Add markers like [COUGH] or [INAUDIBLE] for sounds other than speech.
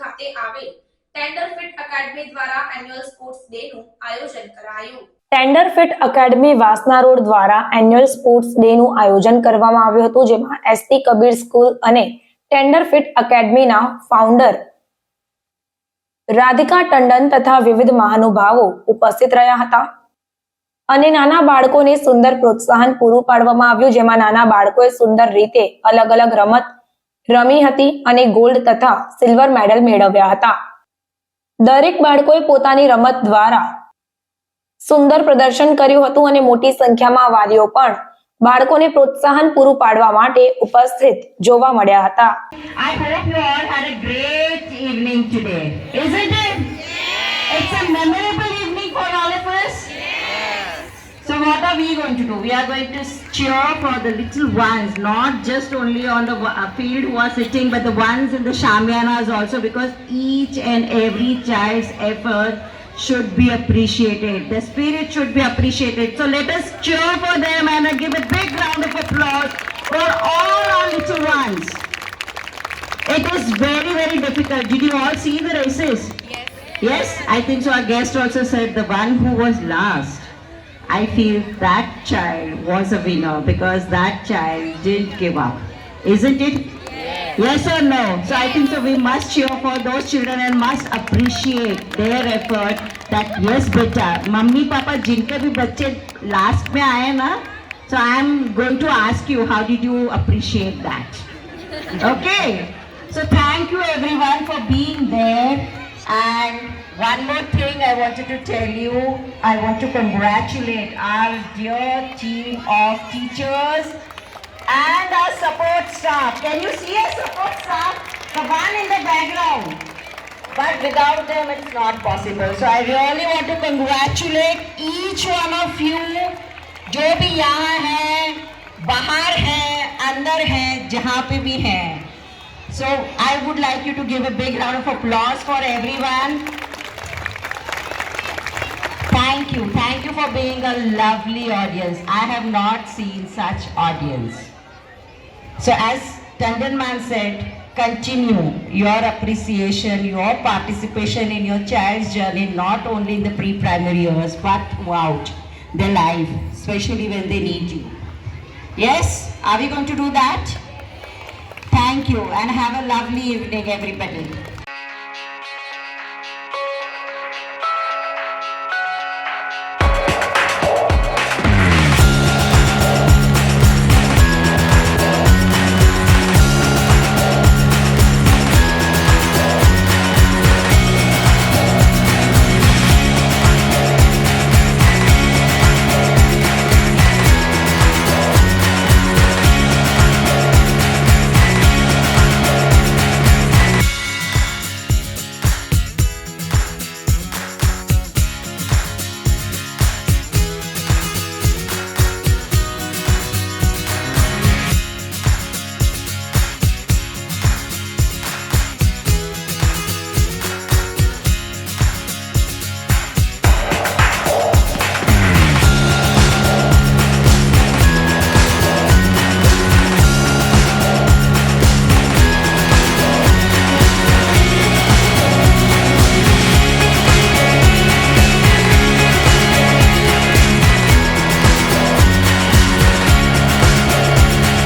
ખાતે આવેલ tender fit academy દ્વારા એન્યુઅલ સ્પોર્ટ્સ ડે નું આયોજન કરાયું. Tender Fit Academy Vasna road દ્વારા એન્યુઅલ સ્પોર્ટ્સ ડે નું આયોજન કરવામાં આવ્યું હતું, જેમાં એસટી કબીર સ્કૂલ અને ટેન્ડર ફિટ એકેડમીના ફાઉન્ડર રાધિકા ટંડન તથા વિવિધ મહાનુભાવો ઉપસ્થિત રહ્યા હતા. અને નાના બાળકોને સુંદર પ્રોત્સાહન પૂરું પાડવામાં આવ્યું, જેમાં નાના બાળકોએ સુંદર રીતે અલગ અલગ રમત રમી હતી અને ગોલ્ડ તથા સિલ્વર મેડલ મેળવ્યા હતા દરેક બાળકોએ પોતાની રમત દ્વારા સુંદર પ્રદર્શન કર્યું હતું અને મોટી સંખ્યામાં વાલીઓ પણ બાળકોને પ્રોત્સાહન પૂરું પાડવા માટે ઉપસ્થિત જોવા મળ્યા હતા I hope you all had a great evening today. Isn't it? It's a memorable So what are we going to do? We are going to cheer for the little ones, not just only on the uh, field who are sitting, but the ones in the shamianas also because each and every child's effort should be appreciated. The spirit should be appreciated. So let us cheer for them and uh, give a big round of applause for all our little ones. It is very, very difficult. Did you all see the races? Yes. Yes, I think so. Our guest also said the one who was last. I feel that child was a winner because that child didn't give up. Isn't it? Yes. yes or no? So I think so we must cheer for those children and must appreciate their effort that yes beta, mummy, papa, jinka bhi bache last mein aaye na, so I am going to ask you how did you appreciate that? [LAUGHS] Okay. So thank you everyone for being there. And one more thing I wanted to tell you, I want to congratulate our dear team of teachers and our support staff. Can you see our support staff? The one in the background. But without them, it's not possible. So I really want to congratulate each one of you जो भी यहाँ है बाहर है अंदर है जहाँ पे भी है so I would like you to give a big round of applause for everyone. Thank you. Thank you for being a lovely audience. I have not seen such audience. So as Tandon Man said, continue your appreciation, your participation in your child's journey, not only in the pre-primary years, but throughout their life, especially when they need you. Yes? Are we going to do that? Thank you and have a lovely evening, everybody.